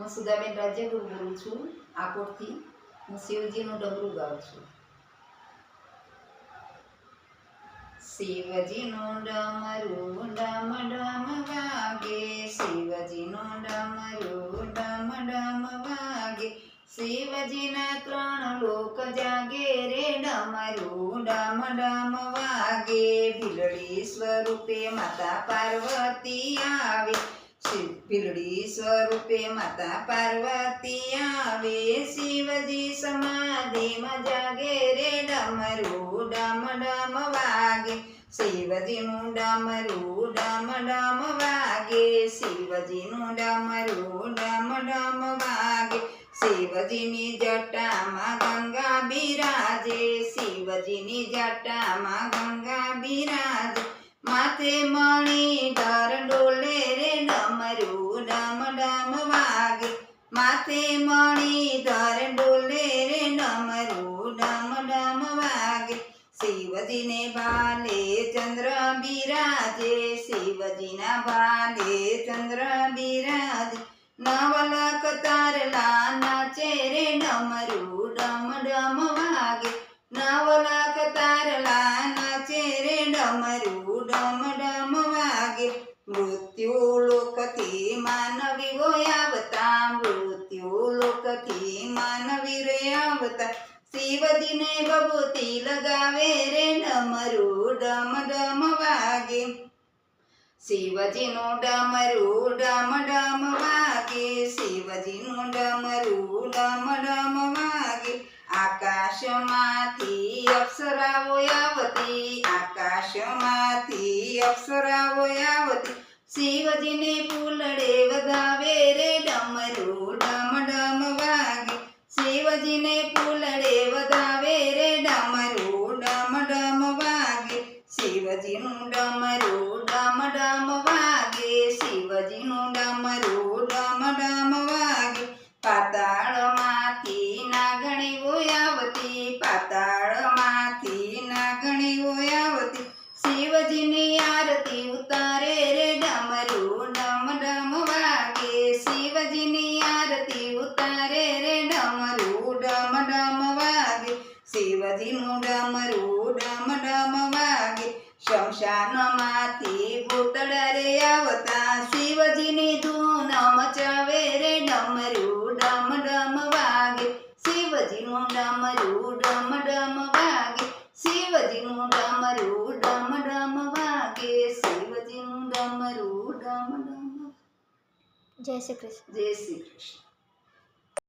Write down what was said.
હું સુધાબેન રાજ્યગુરુ બોલું છું. આકોટથી હું શિવજીનું ડબરું ગાઉં છું. શિવજીનું ડમરું ડમ ડમ વાગે, શિવજીનું ડમરું ડમ ડમ વાગે, શિવજીના ત્રણ લોક જાગે રે, ડમરું ડમ ડમ વાગે. ભીલડી સ્વરૂપે માતા પાર્વતી આવે શિવ સ્વરૂપે માતા પાર્વતી આવે, શિવજી સમાધિમાં જાગે રે, ડમરું ડમ ડમ વાગે. શિવજીનું ડમરું ડમ ડમ વાગે, શિવજીનું ડમરું ડમ ડમ વાગે. શિવજીની જટામાં ગંગા બિરાજે, શિવજીની જટામાં ગંગા બિરાજે. માથે મણી માથે મણી ધર ડોલે રે ડમરું ડમ ડમ વાગે શિવજીને ભાલે ચંદ્ર બિરાજે શિવજીના ભાલે ચંદ્ર બિરાજે નવલક તારલા નાચે રે ડમરું ડમ ડમ વાગે નવલક તારલા નાચે રે ડમરું ડમ ડમ વાગે મૃત્યુ લોકથી માનવી હોય શિવજીને બબૂતી લગાવે રે ડમરું ડમ ડમ વાગે. શિવજીનું ડમરું ડમ ડમ વાગે, શિવજીનું ડમરું ડમ ડમ વાગે. આકાશમાંથી અપ્સરાઓ આવતી, આકાશમાંથી અપ્સરાઓ આવતી. શિવજીને ફૂલડે વધાવે રે ડમરું શિવજીની આરતી ઉતારે રે ડમરું ડમ ડમ વાગે શિવજીની આરતી ઉતારે રે ડમરું ડમ ડમ વાગે શિવજીનું ડમરું ડમ ડમ વાગે શમશાનમાંથી ભૂતળ રે આવતા શિવજીની ધૂન મચાવે શિવજીનું ડમરું ડમ ડમ વાગે શિવજીનું ડમરું ડમ ડમ જય શ્રી કૃષ્ણ જય શ્રી કૃષ્ણ